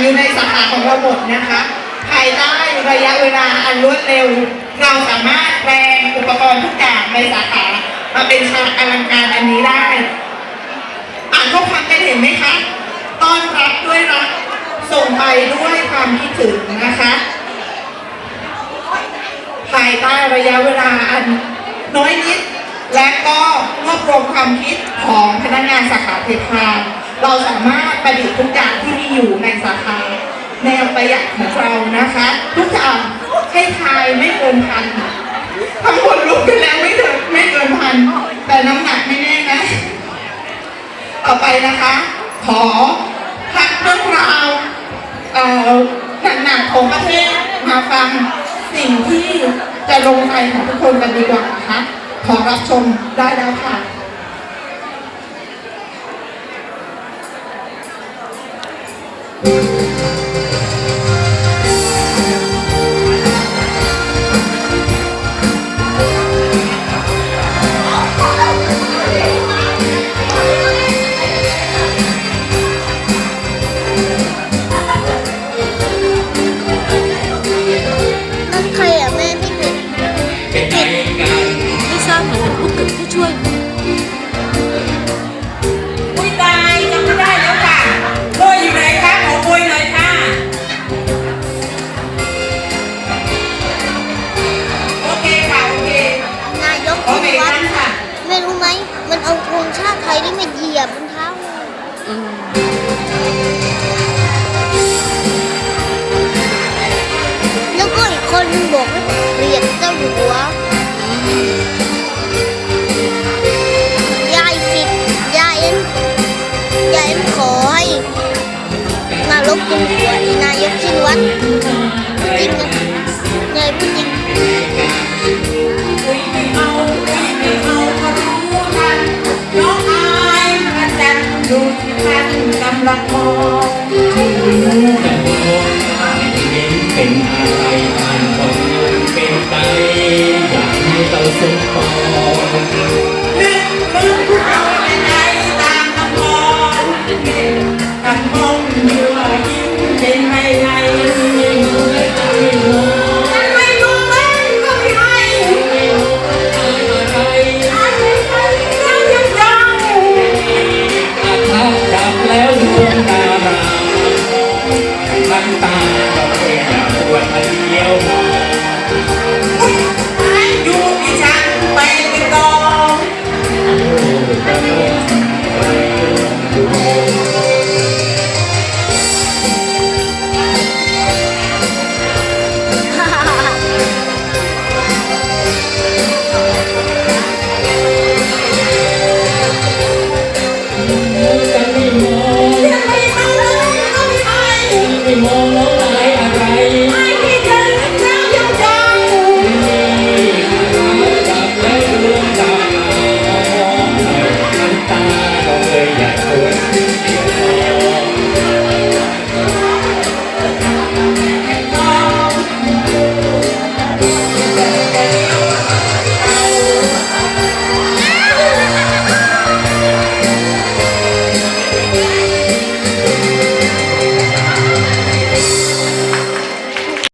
อยู่ในสาขาของเราหมดนะคะภายใต้ระยะเวลาอันรวดเร็ว เราสามารถแปลงอุปกรณ์ทุกอย่างในสาขามาเป็นฉากอลังการอันนี้ได้อ่านข้อความกันเห็นไหมคะต้อนรับด้วยรักส่งไปด้วยความคิดถึงนะคะภายใต้ระยะเวลาอันน้อยนิด และก็รวบรวมความคิดของพนักงานสาขาเทคาเราสามารถ ประดิษฐ์ทุกอย่างที่มีอยู่ในสาขาแนวประหยัดของเรานะคะ ทุกอย่างให้ทายไม่เกินพันทั้งหมดรวมกันแล้วไม่เกินไม่เกินพันแต่น้ำหนักไม่แน่นะ ต่อไปนะคะ ขอพักเรื่องราวเอ่อหนักๆของประเทศมาฟังสิ่งที่จะลงใจของทุกคนกันดีกว่านะคะ ขอรับชมได้แล้วค่ะ นั่ มันเอาธงชาติไทยที่มาเหยียบบนเท้าเลยแล้วก็อีกคนนึงบอกให้เกลียดเจ้าอยู่หัวยายสิทธิ์ยายเอ็นยายเอ็นขอให้นายกกินหัวไอ้นายกชินวัดจริำ